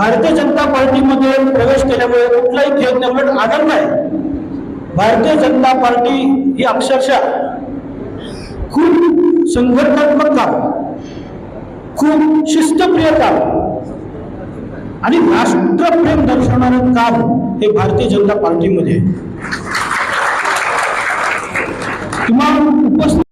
भारतीय जनता पार्टीमध्ये प्रवेश केल्यामुळे कुठलाही खेळ नाही उलट नाही. भारतीय जनता पार्टी ही अक्षरशः खूप संघटनात्मक काम खूप शिस्तप्रिय काम आणि राष्ट्रप्रेम दर्शवणारं काम हे भारतीय जनता पार्टीमध्ये किंवा किमान उपस्थित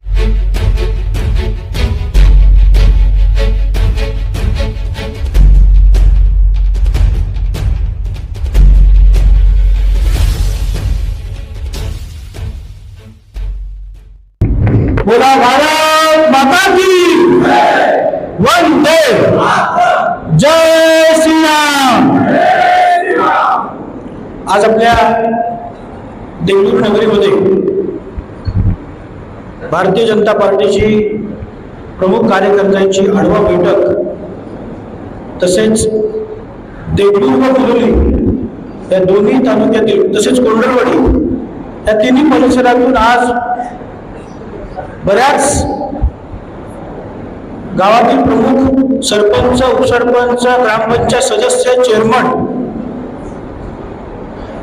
जय श्रीराम. आज आपल्या देगलूर नगरीमध्ये भारतीय जनता पार्टीची प्रमुख कार्यकर्त्यांची आढावा बैठक तसेच देगलूर व कुलोली या दोन्ही तालुक्यातील तसेच कोंढरवाडी या तिन्ही परिसरातून आज बऱ्याच गावातील प्रमुख सरपंच उपसरपंच ग्रामपंचायत सदस्य चेअरमन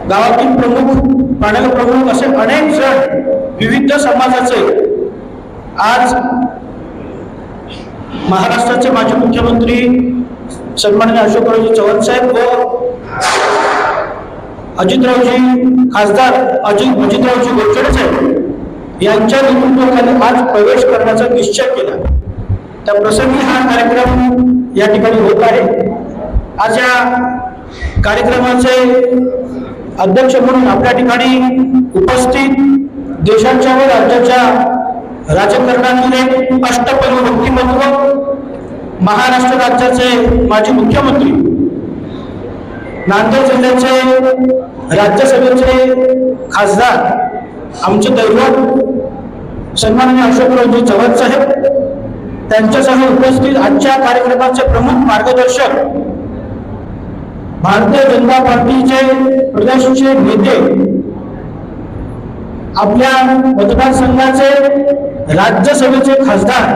गावातील प्रमुख पाण्याला प्रमुख असे अनेक जण विविध समाजाचे. आज महाराष्ट्राचे माजी मुख्यमंत्री सन्माननीय अशोकरावजी चव्हाण साहेब व अजितरावजी खासदार अजित अजितरावजी गोडचडे साहेब यांच्या नेतृत्वाखाली आज प्रवेश करण्याचा निश्चय केला. त्या प्रसंगी हा कार्यक्रम या ठिकाणी होत आहे. आज या कार्यक्रमाचे अध्यक्ष म्हणून आपल्या ठिकाणी उपस्थित देशाच्या व राज्याच्या राजकारणातील एक अष्टपैलू व्यक्तिमत्व महाराष्ट्र राज्याचे माजी मुख्यमंत्री नांदेड जिल्ह्याचे राज्यसभेचे खासदार आमचे दैवत सन्माननीय अशोकरावजी चव्हाण साहेब त्यांच्यासह उपस्थित आजच्या कार्यक्रमाचे प्रमुख मार्गदर्शक भारतीय जनता पार्टीचे प्रदेशचे नेते आपल्या मतदारसंघाचे राज्यसभेचे खासदार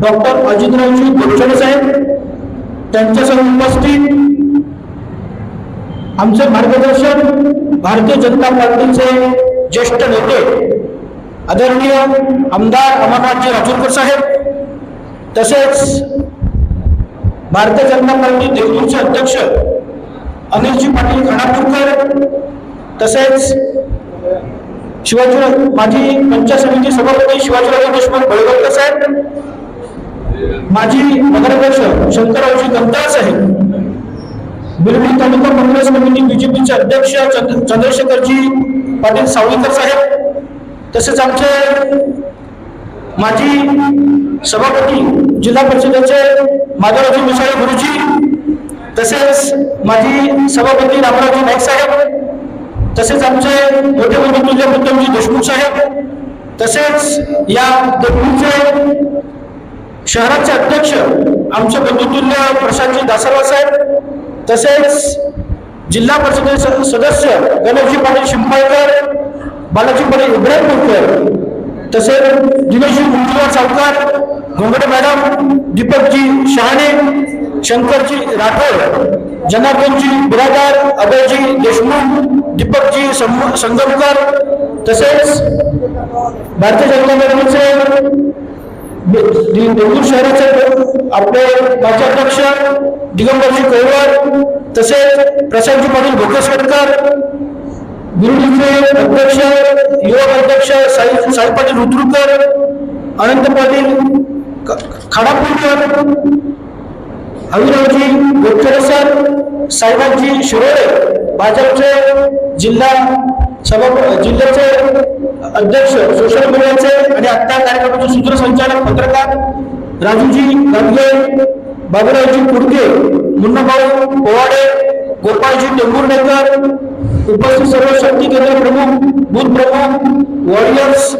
डॉक्टर अजितरावजी गोडचडे साहेब त्यांच्यासह उपस्थित आमचे मार्गदर्शक भारतीय जनता पार्टीचे ज्येष्ठ नेते आदरणीय आमदार अमरनाथजी राजूरकर साहेब तसेच भारतीय जनता पार्टी देवदूरचे अध्यक्ष अनिलजी पाटील खानापूरकर तसेच शिवाजीराव माजी पंचायत समिती सभापती शिवाजीराव देशमुख बळवंत साहेब माजी नगराध्यक्ष शंकररावजी गंताळ साहेब बिरडी तालुका काँग्रेस कमिटी बीजेपीचे अध्यक्ष चंद्र- चंद्रशेखरजी पाटील सावळीकर साहेब तसेच आमचे माजी सभापती जिल्हा परिषदेचे माधवरावजी मिसाळे गुरुजी तसेच माजी सभापती रामरावजी नाईक साहेब तसेच आमचे मोठे मोठे तुल्य मुद्दमजी देशमुख साहेब तसेच या देशमुखचे शहराचे अध्यक्ष आमचे बंधुतुल्य प्रशांतजी दासरवा साहेब तसेच जिल्हा परिषदेचे सदस्य गणेशजी पाटील शिंपाळकर बालाजी पाटील इब्राहिमपूरकर तसेच दिनेशजी मुंजीवार सावकार घोंगडे मॅडम दीपकजी शहाणे शंकरजी राठोड जनार्दनजी बिरादार अभयजी देशमुख दीपकजी संगमकर तसेच भारतीय जनता पार्टीचे देवूर शहराचे आपले माजी अध्यक्ष दिगंबरजी कोळवार तसेच प्रशांतजी पाटील भोकेश्वरकर बिरुडीचे अध्यक्ष युवक अध्यक्ष साई साई पाटील रुद्रुकर अनंत पाटील क- खाडापूरकर हविरावजी गोटकर सर साहेबांजी शिरोळे भाजपचे जिल्हा सभा जिल्ह्याचे अध्यक्ष सोशल मीडियाचे आणि आत्ता कार्यक्रमाचे सूत्रसंचालक पत्रकार राजूजी गांधले बाबुरावजी कुडके मुन्नाभाऊ पोवाडे गोपाळजी टेंभुर्णेकर उपस्थित सर्व शक्ती केंद्र प्रमुख बूथ प्रमुख वॉरियर्स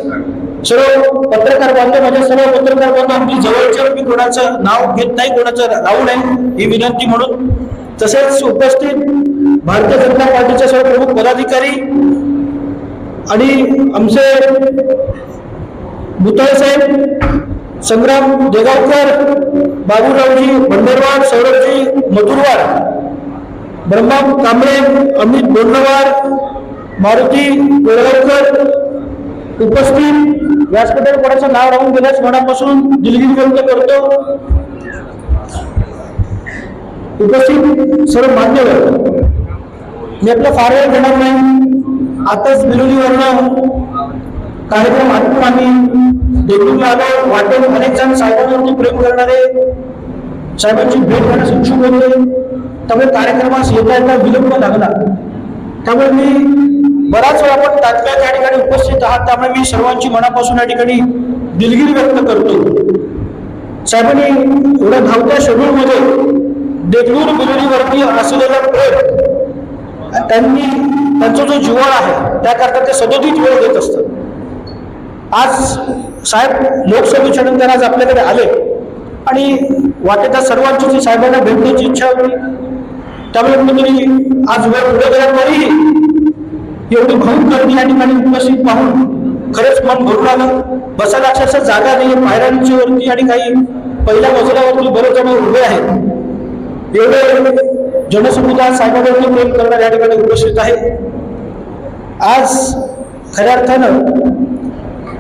सर्व पत्रकार बांधव माझ्या सर्व पत्रकार बांधव आमची जवळच्या मी कोणाचं नाव घेत नाही कोणाचं राहू नये ही विनंती म्हणून. तसेच उपस्थित भारतीय जनता पार्टीचे सर्व प्रमुख पदाधिकारी आणि आमचे भुताळे साहेब संग्राम देगावकर बाबूरावजी भंडरवाड सौरभजी मधुरवाड ब्रह्मा कांबळे अमित बोर्णवार मारुती बेळगावकर उपस्थित. व्यासपीठावर कोणाचं नाव राहून गेल्यास मनापासून दिलगिरी व्यक्त करतो. उपस्थित सर्व मान्यवर. मी आपलं फार वेळ घेणार नाही. आताच बिलोलीवरनं कार्यक्रम आटपून आम्ही देगलूरला आलो. वाटून अनेक जण साहेबांवरती प्रेम करणारे साहेबांची भेट घेण्यास इच्छुक होते त्यामुळे कार्यक्रमास येता येता विलंब लागला. त्यामुळे मी बराच वेळ आपण तात्काळ त्या ठिकाणी उपस्थित आहात. त्यामुळे मी सर्वांची मनापासून या ठिकाणी दिलगिरी व्यक्त करतो. साहेबांनी एवढ्या धावत्या शेड्यूलमध्ये देगलूर बिलोलीवरती असलेला प्रेम त्यांनी त्यांचा जो जीवन आहे त्याकरता ते सदोदित वेळ देत असतात. आज साहेब लोकसभेच्या नंतर आज आपल्याकडे आले आणि वाटेच्या सर्वांची जी साहेबांना भेटण्याची इच्छा होती त्यामुळे कुठेतरी आज वेळ पुढे गेला तरीही एवढी भाऊक गर्दी या ठिकाणी उपस्थित पाहून खरंच मन भरून आलं. बसायला अक्षरशः जागा नाही पायऱ्यांची वरती आणि काही पहिल्या मजल्यावरती बरेच जण उभे आहेत. एवढे जनसमुदाय साहेबांवरती प्रेम करणार या ठिकाणी उपस्थित आहे आज खऱ्या अर्थानं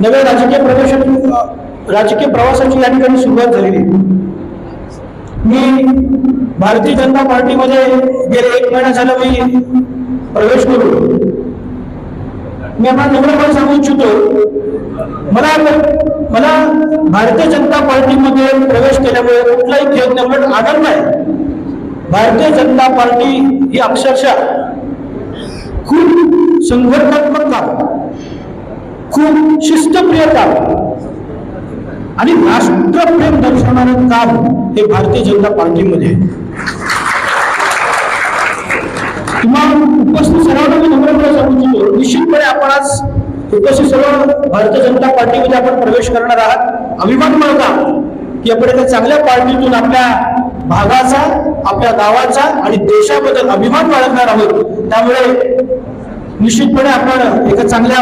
नव्या राजकीय प्रवेश राजकीय प्रवासाची या ठिकाणी सुरुवात झालेली आहे. मी भारतीय जनता पार्टीमध्ये गेले एक महिना झाला मी प्रवेश करू मी आपला नम्रपणे सांगू इच्छितो मला मला भारतीय जनता पार्टीमध्ये प्रवेश केल्यामुळे कुठलाही खेळ नाही आधार नाही भारतीय जनता पार्टी ही अक्षरशः खूप संघटनात्मक काम खूप शिस्तप्रिय काम आणि राष्ट्रप्रेम दर्शवणारं काम हे भारतीय जनता पार्टीमध्ये आहे. किंवा उपस्थित सर्वांना मी नम्रपणे सांगू इच्छितो निश्चितपणे आपण आज उपस्थित सर्व भारतीय जनता पार्टीमध्ये आपण प्रवेश करणार आहात. अभिमान मिळता की आपण एका चांगल्या पार्टीतून आपल्या भागाचा आपल्या गावाचा आणि देशाबद्दल अभिमान बाळगणार आहोत. त्यामुळे निश्चितपणे आपण एका चांगल्या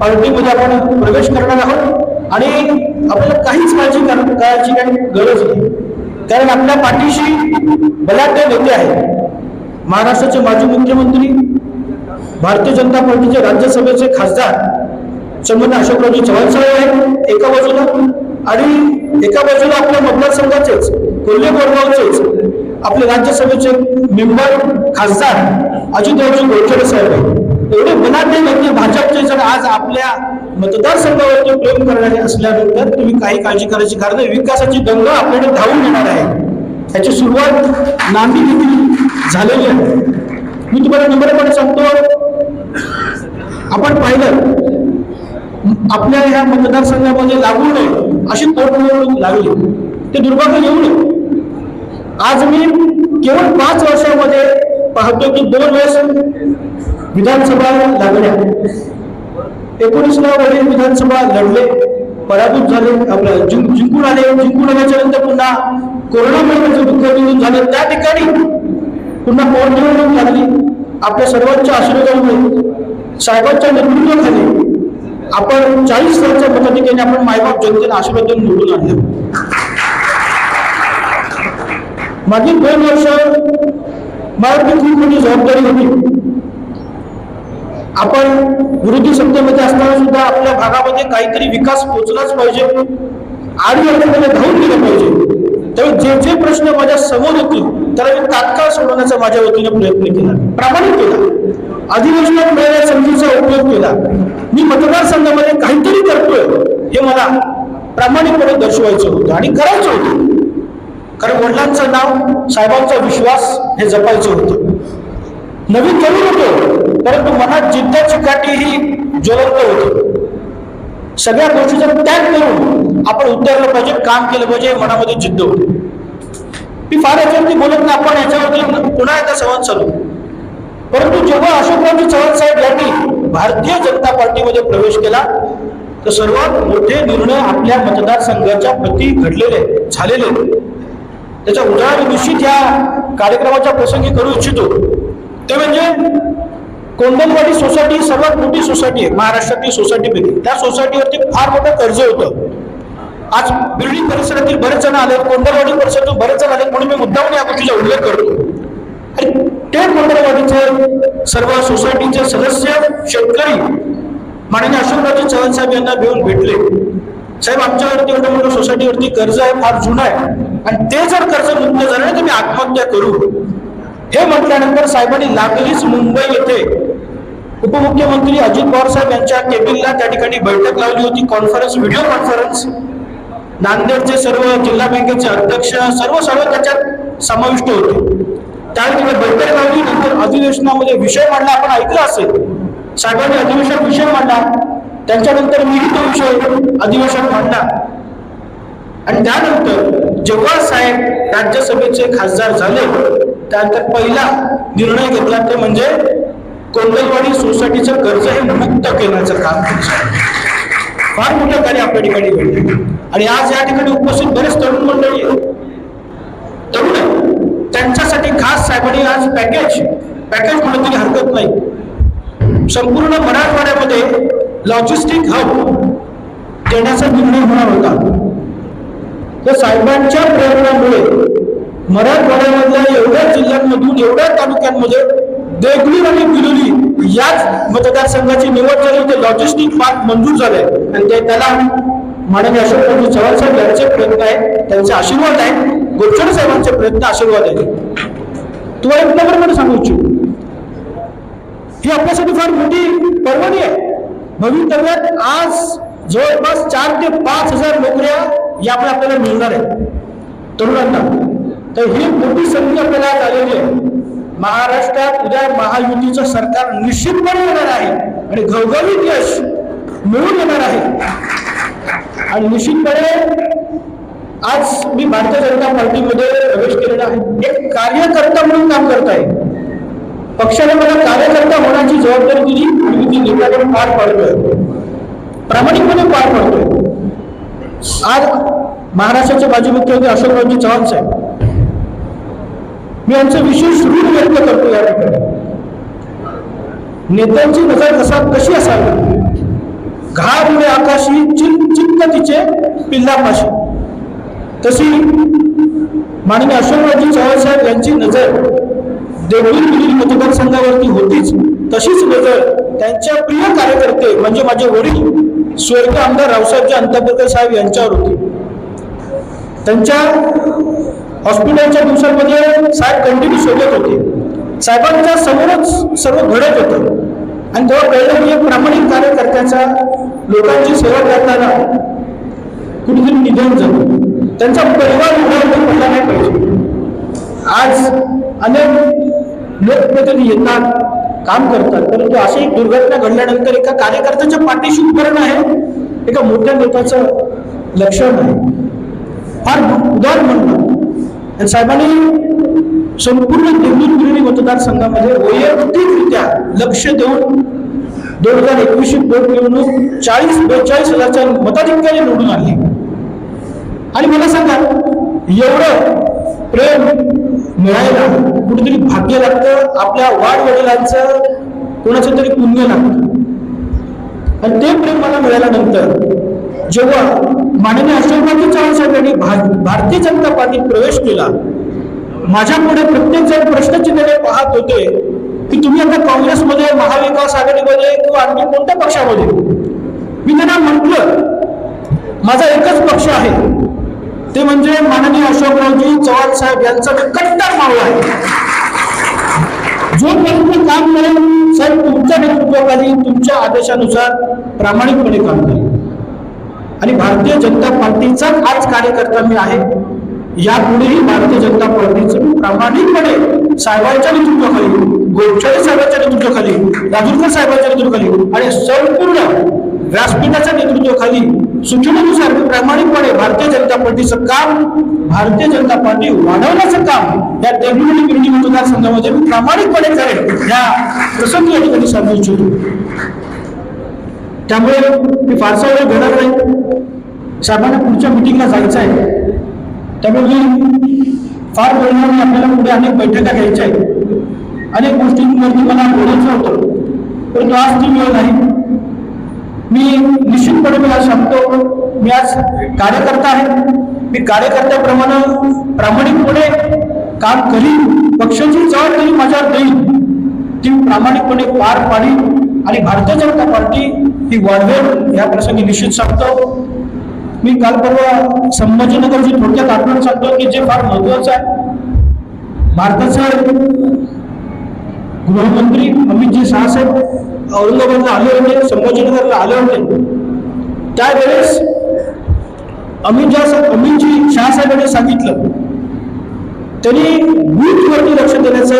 पार्टीमध्ये आपण प्रवेश करणार आहोत. आणि आपल्याला काहीच काळजी कर- करायची काही गरज नाही. कारण आपल्या पाठीशी बलाढ्य नेते आहेत. महाराष्ट्राचे माजी मुख्यमंत्री भारतीय जनता पार्टीचे राज्यसभेचे खासदार चंद्र अशोकरावजी चव्हाण साहेब आहेत एका बाजूला आणि एका बाजूला आपल्या मतदारसंघाचेच कोल्हे बोरगावचेच आपले राज्यसभेचे मेंबर खासदार अजितरावजी गोडखेडे साहेब आहेत. एवढे मनात नेते भाजपचे जर आज आपल्या मतदारसंघावरती प्रेम करणारे असल्यानंतर तुम्ही काही काळजी करायची कारण नाही. विकासाची दंग आपल्याकडे धावून येणार आहे. त्याची सुरुवात नांदी देखील झालेली आहे. मी तुम्हाला नम्रपणे सांगतो आपण पाहिलं आपल्या ह्या मतदारसंघामध्ये लागू नये अशी पोटनिवडणूक लागली ते दुर्भाग्य येऊ नये. आज मी केवळ पाच वर्षामध्ये पाहतो की दोन वेळेस विधानसभा लागल्या. एकोणीसला वडील विधानसभा लढले. पराभूत झाले. आपलं जिंक जिंकून आले. जिंकून आल्याच्यानंतर पुन्हा कोरोना महिन्याचं दुःख निघून झालं. त्या ठिकाणी पुन्हा पोटनिवडणूक लागली आपल्या सर्वांच्या आशीर्वादामुळे साहेबांच्या नेतृत्वाखाली आपण चाळीस हजारच्या मताधिक्याने आपण मायबाप जनतेला आशीर्वाद देऊन निवडून आणलं. मागील दोन वर्ष मला खूप मोठी जबाबदारी होती. आपण विरोधी सत्तेमध्ये असताना सुद्धा आपल्या भागामध्ये काहीतरी विकास पोहोचलाच पाहिजे. आणि अडचणीला धावून गेलं पाहिजे. त्यामुळे जे जे प्रश्न माझ्यासमोर होतील त्याला मी तात्काळ सोडवण्याचा माझ्या वतीने प्रयत्न केला. प्रामाणिक केला. अधिवेशनात मिळालेल्या संधीचा उपयोग केला. मी मतदारसंघामध्ये काहीतरी करतोय हे मला प्रामाणिकपणे दर्शवायचं होतं आणि करायचं होतं. कारण वडिलांचं नाव साहेबांचा विश्वास हे जपायचं होतं. नवीन तरुण होतो. परंतु मनात जिद्दाची काठी ही ज्वलंत होती. सगळ्या गोष्टीचा त्याग करून आपण उतरलं पाहिजे काम केलं पाहिजे मनामध्ये जिद्द होती. ती फार याच्यावरती बोलत नाही आपण याच्यावरती पुन्हा एकदा संवाद चालू. परंतु जेव्हा अशोकरावजी चव्हाण साहेब यांनी भारतीय जनता पार्टीमध्ये प्रवेश केला तर सर्वात मोठे निर्णय आपल्या मतदारसंघाच्या प्रती घडलेले झालेले. त्याच्या उदाहरण निश्चित या कार्यक्रमाच्या प्रसंगी करू इच्छितो. ते म्हणजे कोंदनवाडी सोसायटी ही सर्वात मोठी सोसायटी आहे. महाराष्ट्रातील सोसायटीपैकी त्या सोसायटीवरती फार मोठं कर्ज होतं. आज बिल्डिंग परिसरातील बरेच जण आले कोंदनवाडी परिसरातून बरेच जण आले म्हणून मी मुद्दामून या गोष्टीचा उल्लेख करतो. आणि ते मंडळवाडीचे सर्व सोसायटीचे सदस्य शेतकरी माननीय अशोकराजे चव्हाण साहेब यांना घेऊन भेटले. साहेब आमच्यावरती एवढं मोठं सोसायटीवरती कर्ज आहे फार जुनं आहे. आणि ते जर कर्ज मुक्त झालं तर मी आत्महत्या करू. हे म्हटल्यानंतर साहेबांनी लागलीच मुंबई येथे उपमुख्यमंत्री अजित पवार साहेब यांच्या केबिनला त्या ठिकाणी बैठक लावली होती कॉन्फरन्स व्हिडिओ कॉन्फरन्स नांदेडचे सर्व जिल्हा बँकेचे अध्यक्ष सर्व सर्व त्याच्यात समाविष्ट होते. त्यावेळी बैठक लावली नंतर अधिवेशनामध्ये विषय मांडला. आपण ऐकलं असेल साहेबांनी अधिवेशन विषय मांडला. त्यांच्यानंतर मीही तो विषय अधिवेशन मांडला. आणि त्यानंतर जेव्हा साहेब राज्यसभेचे खासदार झाले. त्यानंतर पहिला निर्णय घेतला ते म्हणजे कोंदलवाडी सोसायटीचं कर्ज हे मुक्त करण्याचं काम फार मोठं कार्य आपल्या ठिकाणी घडले. आणि आज या ठिकाणी उपस्थित बरेच तरुण मंडळी तरुण त्यांच्यासाठी खास साहेबांनी आज पॅकेज पॅकेज म्हणून तरी हरकत नाही. संपूर्ण मराठवाड्यामध्ये लॉजिस्टिक हब देण्याचा निर्णय होणार होता. तर साहेबांच्या प्रेरणामुळे मराठवाड्यामधल्या एवढ्या जिल्ह्यांमधून एवढ्या तालुक्यांमध्ये देगलूर आणि बिलोली याच मतदारसंघाची निवड झाली. ते लॉजिस्टिक पार्क मंजूर झाले. आणि ते त्याला माननीय अशोकरावजी चव्हाण साहेब यांचे प्रयत्न आहे त्यांचे आशीर्वाद आहे गोचर साहेबांचे प्रयत्न आशीर्वाद आहे तुम्हाला एक नंबर सांगू इच्छितो. ही आपल्यासाठी फार मोठी पर्वणी आहे. भवितव्यात आज जवळपास चार ते पाच हजार नोकऱ्या यामुळे आपल्याला मिळणार आहेत. तरुणांना. तर ही मोठी संधी आपल्याला आज आलेली आहे. महाराष्ट्रात उद्या महायुतीचं सरकार निश्चितपणे येणार आहे आणि घवघवीत यश मिळून येणार आहे. आणि निश्चितपणे आज मी भारतीय जनता पार्टीमध्ये प्रवेश केलेला आहे. एक कार्यकर्ता म्हणून काम करत आहे पक्षाने मला कार्यकर्ता होण्याची जबाबदारी दिली आणि मी ती निभावे पार पाडतोय. प्रामाणिकपणे पार पाडतोय. आज महाराष्ट्राचे माजी मुख्यमंत्री अशोकरावजी चव्हाण साहेब मी यांचं विशेष ऋण व्यक्त करतो या ठिकाणी. नेत्यांची नजर कसा कशी असावी? घाबुडे आकाशी चिं- चित्त तिचे पिल्लापाशी. तशी माननीय अशोकरावजी चव्हाण साहेब यांची नजर देवळी बिलिंग मतदारसंघावरती होतीच. तशीच नजर त्यांच्या प्रिय कार्यकर्ते म्हणजे माझे वडील स्वर्गीय आमदार रावसाहेबजी अंतापूरकर साहेब यांच्यावर होती. त्यांच्या हॉस्पिटलच्या दिवसांमध्ये साहेब कंटिन्यू शोधत होते. साहेबांच्या समोरच सर्व घडत होतं. आणि तेव्हा कळलं की प्रामाणिक कार्यकर्त्याचा लोकांची सेवा करताना कुठेतरी निधन झालं. त्यांचा परिवार उभा पडला नाही पाहिजे आज अनेक लोकप्रतिनिधी येतात काम करतात. परंतु अशी एक दुर्घटना घडल्यानंतर एका कार्यकर्त्याच्या पाठीशी उभं आहे एका मोठ्या नेत्याचं लक्षण आहे. फार उदार म्हणणं. आणि साहेबांनी संपूर्ण देवदूत गिरणी मतदारसंघामध्ये वैयक्तिकरित्या लक्ष देऊन दोन हजार एकवीसशे पोट निवडणूक चाळीस बेचाळीस हजारच्या मताधिक्याने निवडून आणली. आणि मला सांगा एवढं प्रेम मिळायला कुठेतरी भाग्य लागतं आपल्या वाढ वडिलांचं कोणाचं तरी पुण्य लागतं. आणि ते प्रेम मला मिळाल्यानंतर जेव्हा माननीय अशोकरावजी चव्हाण साहेब यांनी भा- भारतीय जनता पार्टीत प्रवेश केला. माझ्यापुढे प्रत्येक जण प्रश्नचिन्हाने पाहत होते की तुम्ही आता काँग्रेसमध्ये महाविकास आघाडीमध्ये किंवा आणखी कोणत्या पक्षामध्ये? मी त्यांना म्हटलं माझा एकच पक्ष आहे. ते म्हणजे माननीय अशोकरावजी चव्हाण साहेब यांचा कट्टर मावळा आहे. जोपर्यंत काम करेल साहेब तुमच्या नेतृत्वाखाली तुमच्या आदेशानुसार प्रामाणिकपणे काम करेल. आणि भारतीय जनता पार्टीचाच आज कार्यकर्ता मी आहे. यापुढेही भारतीय जनता पार्टीचं मी प्रामाणिकपणे साहेबांच्या नेतृत्वाखाली गोपचारी साहेबांच्या नेतृत्वाखाली राजूरकर साहेबांच्या नेतृत्वाखाली आणि संपूर्ण व्यासपीठाच्या नेतृत्वाखाली सूचनेनुसार प्रामाणिकपणे भारतीय जनता पार्टीचं काम भारतीय जनता पार्टी वाढवण्याचं काम या देवळी बिरणी मतदारसंघामध्ये मी प्रामाणिकपणे करेन या प्रसंगी या ठिकाणी सांगू इच्छितो त्यामुळे मी फारसा वेळ घडत नाही. साहेबांना पुढच्या मिटिंगला जायचं आहे. त्यामुळे मी फार वेळणार आपल्याला पुढे अनेक बैठका घ्यायच्या आहेत. अनेक गोष्टींवरती मला बोलायचं होतं. परंतु आज ती वेळ नाही. मी निश्चितपणे मला सांगतो मी आज कार्यकर्ता आहे. मी कार्यकर्त्याप्रमाणे प्रामाणिकपणे काम करीन. पक्षाची जबाबदारी माझ्यावर ती प्रामाणिकपणे पार पाडीन. आणि भारतीय जनता पार्टी ही वाढवेल या प्रसंगी निश्चित सांगतो. मी काल परवा संभाजीनगरची थोडक्यात आठवण सांगतो की जे फार महत्वाचं आहे भारताचे गृहमंत्री अमितजी शहासाहेब औरंगाबादला आले होते संभाजीनगरला आले होते. त्यावेळेस अमित अमितजी शहासाहेबांनी सांगितलं त्यांनी बूथवरती लक्ष देण्याचं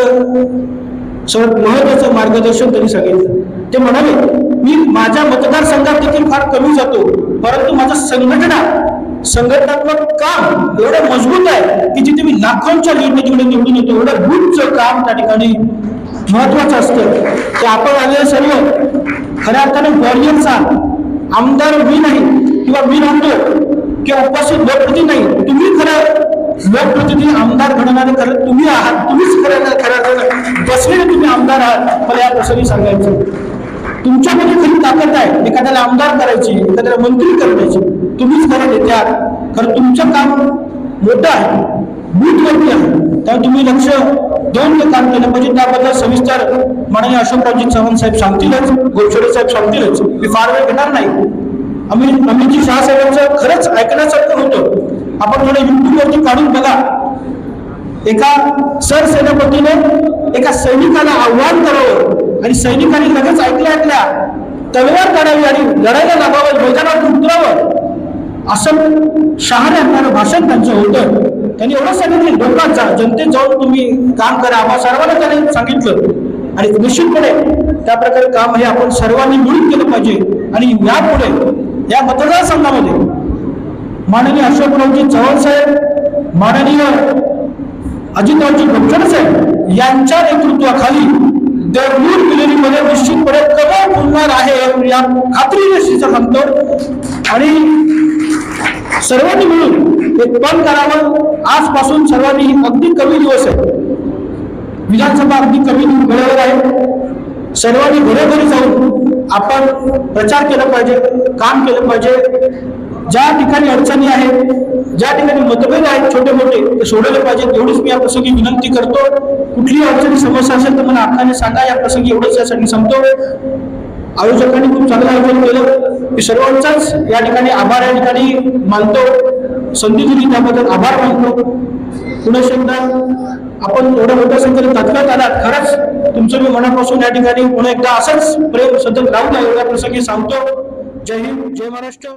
सर्वात महत्वाचं मार्गदर्शन त्यांनी सांगितलं. ते म्हणाले मी माझ्या मतदारसंघात देखील फार कमी जातो परंतु माझं संघटना संघटनात्मक काम एवढं मजबूत आहे की जिथे मी लाखोंच्या निर्णय निवडून येतो एवढं गुंच काम त्या ठिकाणी महत्वाचं असतं. ते आपण आलेले सर्व खऱ्या अर्थाने वॉरियरचा आमदार मी नाही किंवा मी नव्हतो किंवा उपस्थित लोकप्रती नाही तुम्ही खरं लोकप्रतिनिधी आमदार घडणारे खरं तुम्ही आहात तुम्हीच खरं खऱ्या बसलेले तुम्ही आमदार आहात मला या प्रसंगी सांगायचं तुमच्यामध्ये खरी ताकद आहे एखाद्याला आमदार करायची एखाद्याला मंत्री करण्याची तुम्हीच खरं नेते आहात खरं तुमचं काम मोठं आहे बूथवरती आहे. त्यामुळे तुम्ही लक्ष देऊन ते काम केलं म्हणजे त्याबद्दल सविस्तर माननीय अशोकरावजी चव्हाण साहेब सांगतीलच गोपछडे साहेब सांगतीलच. मी फार वेळ घेणार नाही. अमित अमितजी शहासाहेबांचं खरंच ऐकण्यासारखं होतं. आपण थोडं युट्यूबवरती काढून बघा. एका सरसेनापतीने एका सैनिकाला आव्हान करावं. आणि सैनिकांनी लगेच ऐकल्या ऐकल्या तलवार काढावी आणि लढायला लागावं मैदानात उतरावं असं शहाणे आणणारं भाषण त्यांचं होतं. त्यांनी एवढं सांगितलं लोकांत जा जनतेत जाऊन तुम्ही काम करा. आम्हा सर्वांना त्याने सांगितलं. आणि निश्चितपणे त्या प्रकारे काम हे आपण सर्वांनी मिळून केलं पाहिजे. आणि यापुढे या मतदारसंघामध्ये माननीय अशोकरावजी चव्हाण साहेब माननीय अजितरावजी डॉक्टर साहेब यांच्या नेतृत्वाखाली देवूर पिलेरीमध्ये निश्चितपणे कमळ फुलणार आहे या खात्रीने सांगतो आणि सर्वांनी मिळून एक पण करावं. आजपासून सर्वांनी अगदी कमी दिवस आहे विधानसभा अगदी कमी वेळेवर आहे. सर्वांनी घरोघरी जाऊन आपण प्रचार केला पाहिजे काम केलं पाहिजे. ज्या ठिकाणी अडचणी आहेत ज्या ठिकाणी मतभेद आहेत छोटे मोठे ते सोडवले पाहिजेत. एवढीच मी या प्रसंगी विनंती करतो. कुठलीही अडचणी समस्या असेल तर मला हक्काने सांगा. या प्रसंगी एवढंच यासाठी सांगतो आयोजकांनी खूप चांगलं आयोजन केलं. मी सर्वांचाच या ठिकाणी आभार या ठिकाणी मानतो. संधी दिली त्याबद्दल आभार मानतो. पुन्हा शब्दात आपण एवढ्या मोठ्या संख्येने तात्काळ आलात. खरंच तुमचं मी मनापासून या ठिकाणी पुन्हा एकदा असंच प्रेम सतत राहू द्या एवढ्या प्रसंगी सांगतो. जय हिंद जय महाराष्ट्र.